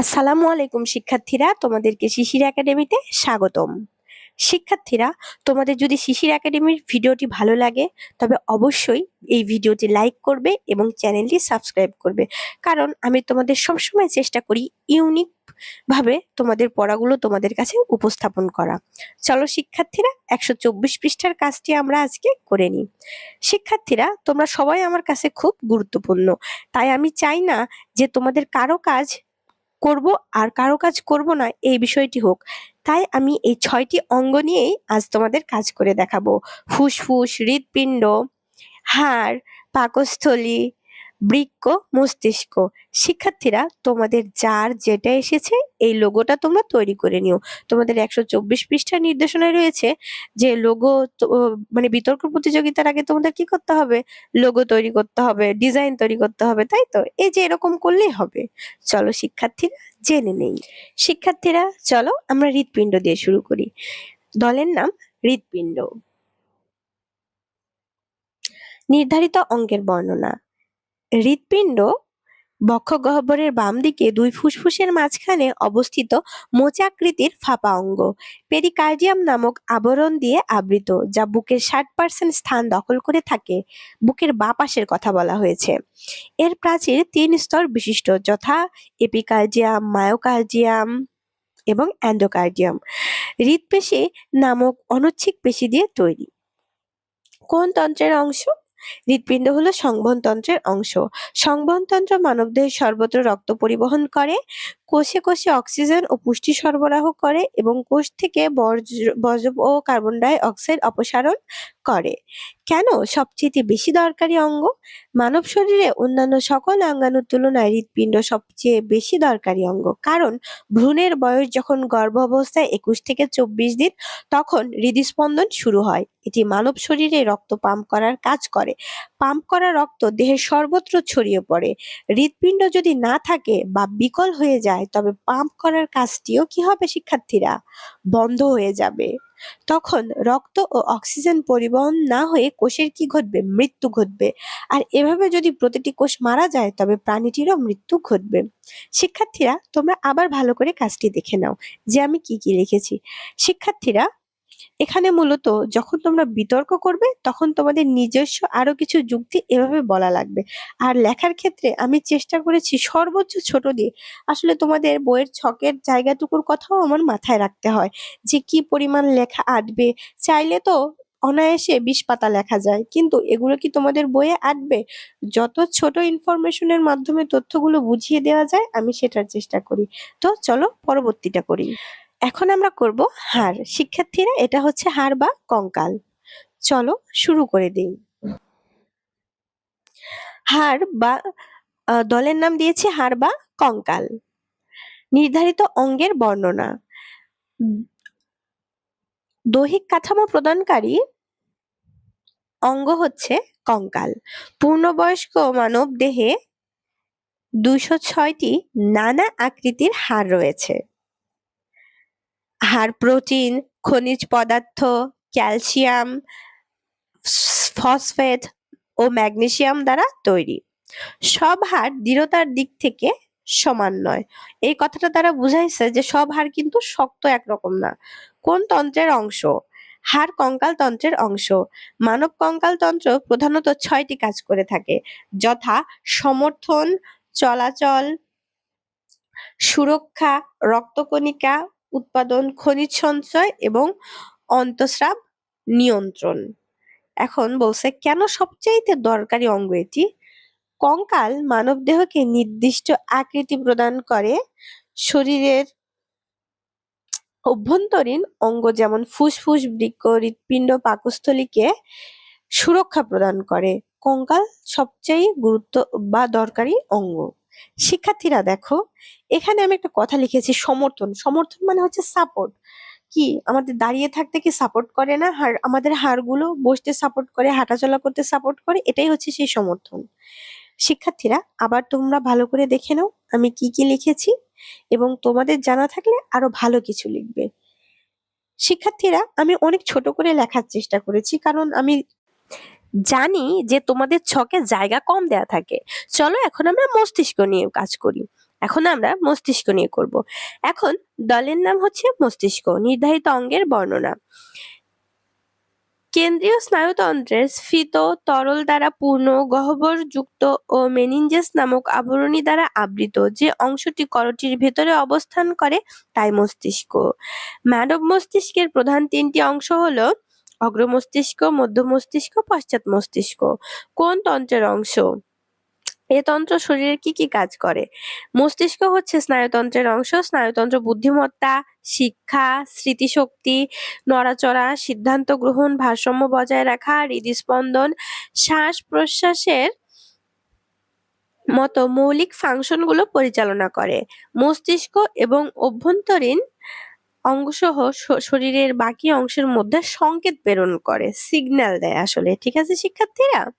আসসালামু আলাইকুম, শিক্ষার্থীরা। তোমাদেরকে শিশির একাডেমিতে স্বাগতম। শিক্ষার্থীরা, তোমাদের যদি শিশির একাডেমির ভিডিওটি ভালো লাগে, তবে অবশ্যই এই ভিডিওটি লাইক করবে এবং চ্যানেলটি সাবস্ক্রাইব করবে। কারণ আমি তোমাদের সবসময় চেষ্টা করি ইউনিক ভাবে তোমাদের পড়াগুলো তোমাদের কাছে উপস্থাপন করা। চলো শিক্ষার্থীরা, একশো চব্বিশ পৃষ্ঠার কাজটি আমরা আজকে করে নিই। শিক্ষার্থীরা, তোমরা সবাই আমার কাছে খুব গুরুত্বপূর্ণ। তাই আমি চাই না যে তোমাদের কারও কাজ করব আর কারও কাজ করব না, এই বিষয়টি হোক। তাই আমি এই ছয়টি অঙ্গ নিয়েই আজ তোমাদের কাজ করে দেখাবো। ফুসফুস, হৃৎপিণ্ড, হাড়, পাকস্থলী বৃক্ক, মস্তিষ্ক। শিক্ষার্থীরা, তোমাদের যার যেটা এসেছে, এই লোগোটা তোমরা তৈরি করে নিও। তোমাদের একশো চব্বিশ পৃষ্ঠার নির্দেশনায় রয়েছে যে, লোগো মানে বিতর্ক প্রতিযোগিতার আগে তোমাদের কি করতে হবে? লোগো তৈরি করতে হবে, ডিজাইন তৈরি করতে হবে, তাই তো? এই যে, এরকম করলেই হবে। চলো শিক্ষার্থীরা, জেনে নেই। শিক্ষার্থীরা, চলো আমরা হৃৎপিণ্ড দিয়ে শুরু করি। দলের নাম হৃৎপিণ্ড। নির্ধারিত অঙ্কের বর্ণনা। হৃৎপিণ্ড বক্ষগহ্বরের বাম দিকে দুই ফুসফুসের মাঝখানে অবস্থিত মোচাকৃতির ফাঁপা অঙ্গ। পেরিকার্ডিয়াম নামক আবরণ দিয়ে আবৃত, যা বুকের ষাট পার্সেন্ট স্থান দখল করে থাকে, বুকের বা পাশের কথা বলা হয়েছে। এর প্রাচীর তিন স্তর বিশিষ্ট, যথা এপিকার্ডিয়াম, মায়োকার্ডিয়াম এবং অ্যান্ডোকার্ডিয়াম। হৃৎপেশি নামক অনুচ্ছিক পেশি দিয়ে তৈরি। কোন তন্ত্রের অংশ? হৃৎপিণ্ড হলো সংবহনতন্ত্রের অংশ। সংবহনতন্ত্র মানবদেহের সর্বত্র রক্ত পরিবহন করে। কোষে কোষে অক্সিজেন ও পুষ্টি সরবরাহ করে এবং কোষ থেকে বর্জ্য বজ্র ও কার্বন ডাই অক্সাইড অপসারণ করে। কেন সবচেয়ে বেশি দরকারি অঙ্গ? মানব শরীরে অন্যান্য সকল অঙ্গাণুর তুলনায় হৃৎপিণ্ড সবচেয়ে বেশি দরকারি অঙ্গ। কারণ ভ্রূণের বয়স যখন গর্ভ অবস্থায় একুশ থেকে চব্বিশ দিন, তখন হৃদস্পন্দন শুরু হয়। এটি মানব শরীরে রক্ত পাম্প করার কাজ করে। পাম্প করা রক্ত দেহের সর্বত্র ছড়িয়ে পড়ে। হৃৎপিণ্ড যদি না থাকে বা বিকল হয়ে যায় তবে পাম্প করার কাজটিও কি হবে শিক্ষার্থীরা? বন্ধ হয়ে যাবে। তখন রক্ত ও অক্সিজেন পরিবহন না হয়ে কোষের কি ঘটবে? মৃত্যু ঘটবে। আর এভাবে যদি প্রতিটি কোষ মারা যায়, তবে প্রাণীটিরও মৃত্যু ঘটবে। শিক্ষার্থীরা, তোমরা আবার ভালো করে কাজটি দেখে নাও যে আমি কি কি লিখেছি। শিক্ষার্থীরা এখানে মূলত যখন তোমরা বিতর্ক করবে, তখন তোমাদের নিজস্ব আরও কিছু যুক্তি এভাবে বলা লাগবে। আর লেখার ক্ষেত্রে আমি চেষ্টা করেছি সর্বোচ্চ ছোট দিয়ে। আসলে তোমাদের বইয়ের ছকের জায়গাটুকুর কথাও আমার মাথায় রাখতে হয় যে কি পরিমাণ লেখা আটবে। চাইলে তো অনায়াসে বিশ পাতা লেখা যায়, কিন্তু এগুলো কি তোমাদের বইয়ে আঁটবে? যত ছোট ইনফরমেশনের মাধ্যমে তথ্যগুলো বুঝিয়ে দেওয়া যায়, আমি সেটার চেষ্টা করি। তো চলো পরবর্তীটা করি। এখন আমরা করব হার। শিক্ষার্থীরা, এটা হচ্ছে হাড় বা কঙ্কাল। চলো শুরু করে দিই। হার বা দলের নাম দিয়েছি হাড় বা কঙ্কাল। নির্ধারিত অঙ্গের বর্ণনা। দৈহিক কাঠামো প্রদানকারী অঙ্গ হচ্ছে কঙ্কাল। পূর্ণবয়স্ক মানব দেহে দুইশো ছয়টি নানা আকৃতির হাড় রয়েছে। হাড় প্রোটিন, খনিজ পদার্থ, ক্যালসিয়াম, ফসফেট ও ম্যাগনেসিয়াম দ্বারা তৈরি। সব হাড় দৃঢ়তার দিক থেকে সমান নয়। এই কথাটা দ্বারা বুঝাইছে যে সব হাড় কিন্তু শক্ত একরকম না। কোন তন্ত্রের অংশ? হাড় কঙ্কাল তন্ত্রের অংশ। মানব কঙ্কাল তন্ত্র প্রধানত ছয়টি কাজ করে থাকে। যথা সমর্থন, চলাচল, সুরক্ষা, রক্তকণিকা উৎপাদন, খনিজ সঞ্চয় এবং অন্তঃস্রাব নিয়ন্ত্রণ। এখন বলছে, কেন সবচাইতে দরকারি অঙ্গ এটি? কঙ্কাল মানবদেহকে নির্দিষ্ট আকৃতি প্রদান করে শরীরের অভ্যন্তরীণ অঙ্গ যেমন ফুসফুস বৃক্ষ হৃৎপিণ্ড পাকস্থলীকে সুরক্ষা প্রদান করে। কঙ্কাল সবচেয়ে গুরুত্ব বা দরকারি অঙ্গ। শিক্ষার্থীরা দেখো, এখানে আমি একটা কথা লিখেছি, সমর্থন। সমর্থন মানে হচ্ছে সাপোর্ট কি? আমাদের দাঁড়িয়ে থাকতে কি সাপোর্ট করে না? হার, আমাদের হাড়গুলো বসতে সাপোর্ট করে, হাঁটাচলা করতে সাপোর্ট করে, এটাই হচ্ছে সেই সমর্থন। শিক্ষার্থীরা, আবার তোমরা ভালো করে দেখে নাও, আমি কি কি লিখেছি এবং তোমাদের জানা থাকলে আরও ভালো কিছু লিখবে। শিক্ষার্থীরা, আমি অনেক ছোট করে লেখার চেষ্টা করেছি, কারণ আমি জানি যে তোমাদের ছকে জায়গা কম দেয়া থাকে। চলো এখন আমরা মস্তিষ্ক নিয়ে কাজ করি। এখন আমরা মস্তিষ্ক নিয়ে করব। এখন দলের নাম হচ্ছে মস্তিষ্ক, নির্ধারিত অঙ্গের বর্ণনা। কেন্দ্রীয় স্নায়ুতন্ত্রের স্ফীত, তরল দ্বারা পূর্ণ, গহ্বরযুক্ত ও মেনিনজেস নামক আবরণী দ্বারা আবৃত যে অংশটি করটির ভেতরে অবস্থান করে, তাই মস্তিষ্ক। মানব মস্তিষ্কের প্রধান তিনটি অংশ হলো অগ্র মস্তিষ্ক মধ্য মস্তিষ্ক পশ্চাৎ মস্তিষ্ক কোন তন্ত্রের অংশ? এ তন্ত্র শরীরের কি কি কাজ করে? মস্তিষ্ক হচ্ছে স্নায়ুতন্ত্রের অংশ, স্নায়ুতন্ত্র বুদ্ধিমত্তা, শিক্ষা, স্মৃতিশক্তি, নড়াচড়া, সিদ্ধান্ত গ্রহণ, ভারসাম্য বজায় রাখা, হৃদস্পন্দন শ্বাস প্রশ্বাসের মতো মৌলিক ফাংশনগুলো পরিচালনা করে। মস্তিষ্ক এবং অভ্যন্তরীণ শ- শরীরের বাকি অংশের মধ্যে সংকেত প্রেরণ করে সিগন্যাল দেয় আসলে, ঠিক আছে শিক্ষার্থীরা?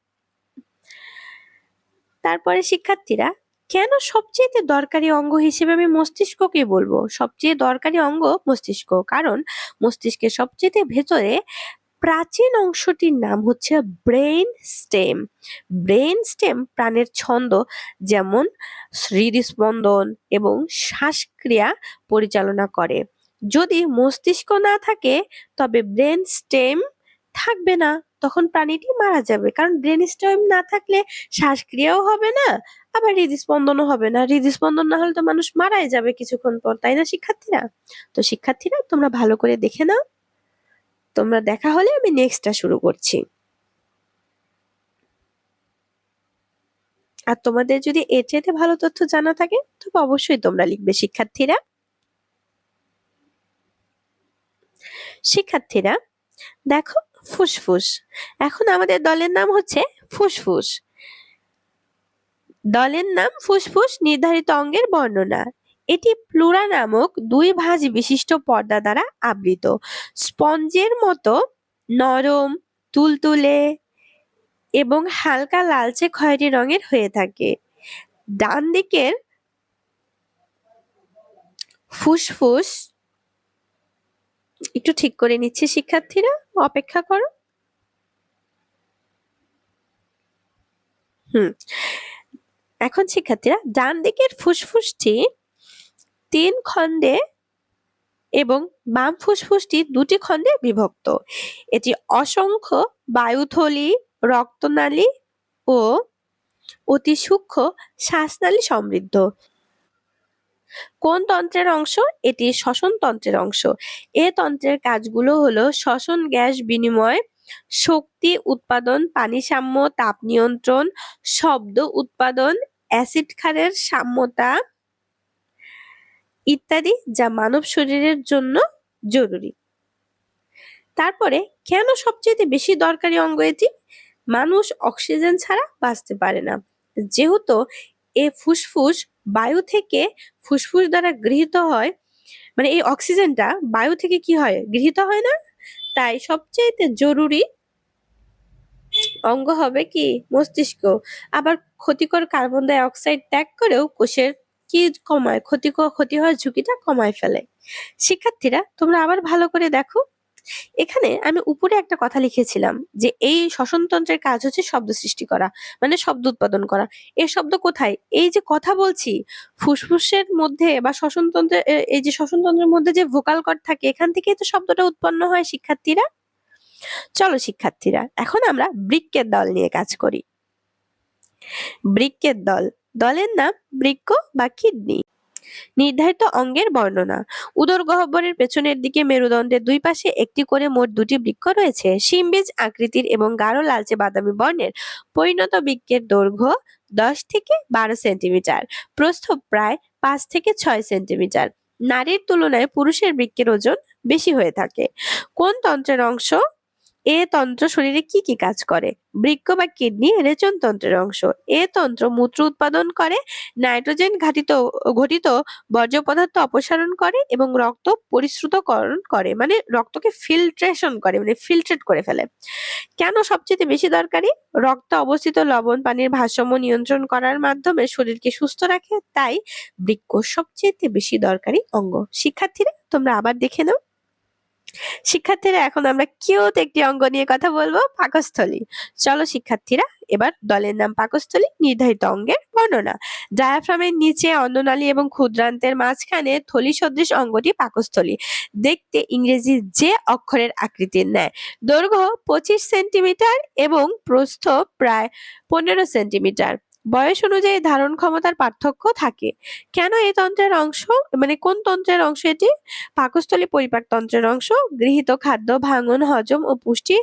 তারপরে শিক্ষার্থীরা, কেন সবচেয়ে দরকারি অঙ্গ হিসেবে আমি মস্তিষ্ককে বলব? সবচেয়ে দরকারি অঙ্গ মস্তিষ্ক, কারণ মস্তিষ্কের সবচেয়ে ভেতরে প্রাচীন অংশটির নাম হচ্ছে ব্রেইন স্টেম। ব্রেন স্টেম প্রাণের ছন্দ যেমন হৃদস্পন্দন এবং শ্বাসক্রিয়া পরিচালনা করে। যদি মস্তিষ্ক না থাকে, তবে ব্রেন স্টেম থাকবে না। তখন প্রাণীটি মারা যাবে। কারণ ব্রেন স্টেম না থাকলে শ্বাসক্রিয়াও হবে না, আবার হৃদস্পন্দনও হবে না। হৃদস্পন্দন না হলে তো মানুষ মারাই যাবে কিছুক্ষণ পর, তাই না, শিক্ষার্থীরা? তো শিক্ষার্থীরা, তোমরা ভালো করে দেখে নাও। তোমরা দেখা হলে আমি নেক্সটটা শুরু করছি। আর তোমাদের যদি এর চাইতে ভালো তথ্য জানা থাকে, তবে অবশ্যই তোমরা লিখবে, শিক্ষার্থীরা। শিক্ষার্থীরা, দেখো ফুসফুস। এখন আমাদের দলের নাম হচ্ছে ফুসফুস। দলের নাম ফুসফুস নির্ধারিত অঙ্গের বর্ণনা। এটি প্লুরা নামক দুই ভাঁজ বিশিষ্ট পর্দা দ্বারা আবৃত। স্পঞ্জের মতো নরম, তুলতুলে এবং হালকা লালচে খয়েরি রঙের হয়ে থাকে। ডান দিকের ফুসফুস একটু ঠিক করে নিচ্ছে, শিক্ষার্থীরা, অপেক্ষা করো। হুম, এখন শিক্ষার্থীরা ডান দিকের ফুসফুসটি তিন খণ্ডে এবং বাম ফুসফুসটি দুটি খণ্ডে বিভক্ত। এটি অসংখ্য বায়ুথলি, রক্তনালী ও অতি সূক্ষ্ম শ্বাসনালী সমৃদ্ধ। কোন তন্ত্রের অংশ? এটি শ্বসন তন্ত্রের অংশ। এ তন্ত্রের কাজগুলো হলো শ্বসন, গ্যাস বিনিময়, শক্তি উৎপাদন, পানি সাম্য, তাপ নিয়ন্ত্রণ, শব্দ উৎপাদন, অ্যাসিড ক্ষারের সাম্যতা ইত্যাদি যা মানব শরীরের জন্য জরুরি। তারপরে কেন সবচেয়ে বেশি দরকারি অঙ্গ এটি? মানুষ অক্সিজেন ছাড়া বাঁচতে পারে না। যেহেতু এ ফুসফুস বায়ু থেকে ফুসফুস দ্বারা গৃহীত হয়। মানে এই অক্সিজেনটা বায়ু থেকে কি হয়? গৃহীত হয় না? তাই সবচেয়ে জরুরি অঙ্গ হবে কি? মস্তিষ্ক। আবার ক্ষতিকর কার্বন ডাই অক্সাইড ত্যাগ করেও কোষের কি কমায়? ক্ষতিকর, ক্ষতি হওয়ার ঝুঁকিটা কমায় ফেলে। শিক্ষার্থীরা, তোমরা আবার ভালো করে দেখো। এখানে আমি উপরে একটা কথা লিখেছিলাম যে এই শ্বসনতন্ত্রের কাজ হচ্ছে শব্দ সৃষ্টি করা মানে শব্দ উৎপাদন করা। এই শব্দ কোথায়? এই যে কথা বলছি, ফুসফুসের মধ্যে বা শ্বসনতন্ত্রের এ- এই যে শ্বসনতন্ত্রের মধ্যে যে ভোকাল কর্ড থাকে, এখান থেকেই তো শব্দটা উৎপন্ন হয়, শিক্ষার্থীরা? চলো শিক্ষার্থীরা, এখন আমরা বৃক্কের দল নিয়ে কাজ করি। বৃক্কের দল। দলের নাম বৃক্ক বা কিডনি। নির্ধারিত অঙ্গের বর্ণনা। উদর গহ্বরের পেছনের দিকে মেরুদণ্ডের দুই পাশে একটি করে মোট দুটি বৃক্ষ রয়েছে। শিমবীজ আকৃতির এবং গাঢ় লালচে বাদামি বর্ণের পরিণত বৃক্ষের দৈর্ঘ্য দশ থেকে বারো সেন্টিমিটার, প্রস্থ প্রায় পাঁচ থেকে ছয় সেন্টিমিটার। নারীর তুলনায় পুরুষের বৃক্ষের ওজন বেশি হয়ে থাকে। কোন তন্ত্রের অংশ এ তন্ত্র শরীরে কি কি কাজ করে? বৃক্ক বা কিডনি রেচন তন্ত্রের অংশ। এ তন্ত্র মূত্র উৎপাদন করে, নাইট্রোজেন ঘাটিত, ঘটিত বর্জ্য পদার্থ অপসারণ করে এবং রক্ত পরিশ্রুতকরণ করে মানে রক্তকে ফিল্ট্রেশন করে মানে ফিল্ট্রেট করে ফেলে। কেন সবচেয়ে বেশি দরকারি? রক্তে অবস্থিত লবণ, পানির ভারসাম্য নিয়ন্ত্রণ করার মাধ্যমে শরীরকে সুস্থ রাখে, তাই বৃক্ক সবচেয়ে বেশি দরকারি অঙ্গ। শিক্ষার্থীরা, তোমরা আবার দেখে নাও। শিক্ষার্থীরা, এখন আমরা কিউট একটি অঙ্গ নিয়ে কথা বলব পাকস্থলী। চলো শিক্ষার্থীরা, এবার দলের নাম পাকস্থলী, নির্ধারিত অঙ্গের বর্ণনা। ডায়াফ্রামের নিচে অন্ননালী এবং ক্ষুদ্রান্তের মাঝখানে থলি সদৃশ অঙ্গটি পাকস্থলী। দেখতে ইংরেজি যে অক্ষরের আকৃতির ন্যায়। দৈর্ঘ্য পঁচিশ সেন্টিমিটার এবং প্রস্থ প্রায় পনেরো সেন্টিমিটার। বয়স অনুযায়ী ধারণ ক্ষমতার পার্থক্য থাকে। কেন এই তন্ত্রের অংশ মানে কোন তন্ত্রের অংশ এটি? পাকস্থলী পরিপাক তন্ত্রের অংশ, গৃহীত খাদ্য, ভাঙন, হজম ও পুষ্টি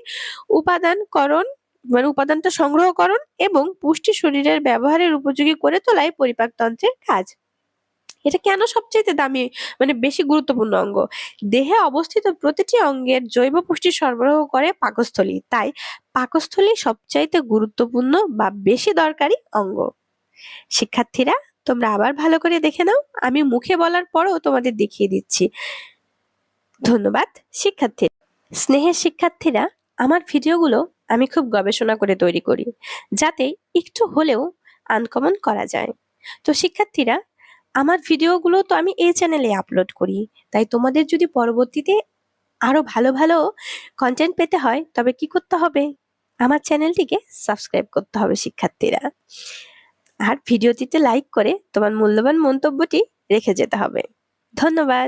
উপাদানকরণ মানে উপাদানটা সংগ্রহকরণ এবং পুষ্টি শরীরের ব্যবহারের উপযোগী করে তোলাই পরিপাক তন্ত্রের কাজ। এটা কেন সবচেয়ে দামি মানে বেশি গুরুত্বপূর্ণ অঙ্গ? দেহে অবস্থিত প্রতিটি অঙ্গের জৈব পুষ্টি সরবরাহ করে পাকস্থলী। তাই পাকস্থলী সবচাইতে গুরুত্বপূর্ণ বা বেশি দরকারি অঙ্গ। শিক্ষার্থীরা, তোমরা আবার ভালো করে দেখে নাও। আমি মুখে বলার পরও তোমাদের দেখিয়ে দিচ্ছি। ধন্যবাদ শিক্ষার্থী। স্নেহের শিক্ষার্থীরা, আমার ভিডিওগুলো আমি খুব গবেষণা করে তৈরি করি, যাতে একটু হলেও আনকমন করা যায়। তো শিক্ষার্থীরা আমার ভিডিওগুলো তো আমি এই চ্যানেলে আপলোড করি। তাই তোমাদের যদি পরবর্তীতে আরও ভালো ভালো কন্টেন্ট পেতে হয়, তবে কি করতে হবে? আমার চ্যানেলটিকে সাবস্ক্রাইব করতে হবে শিক্ষার্থীরা। আর ভিডিওটিতে লাইক করে তোমার মূল্যবান মন্তব্যটি রেখে যেতে হবে। ধন্যবাদ।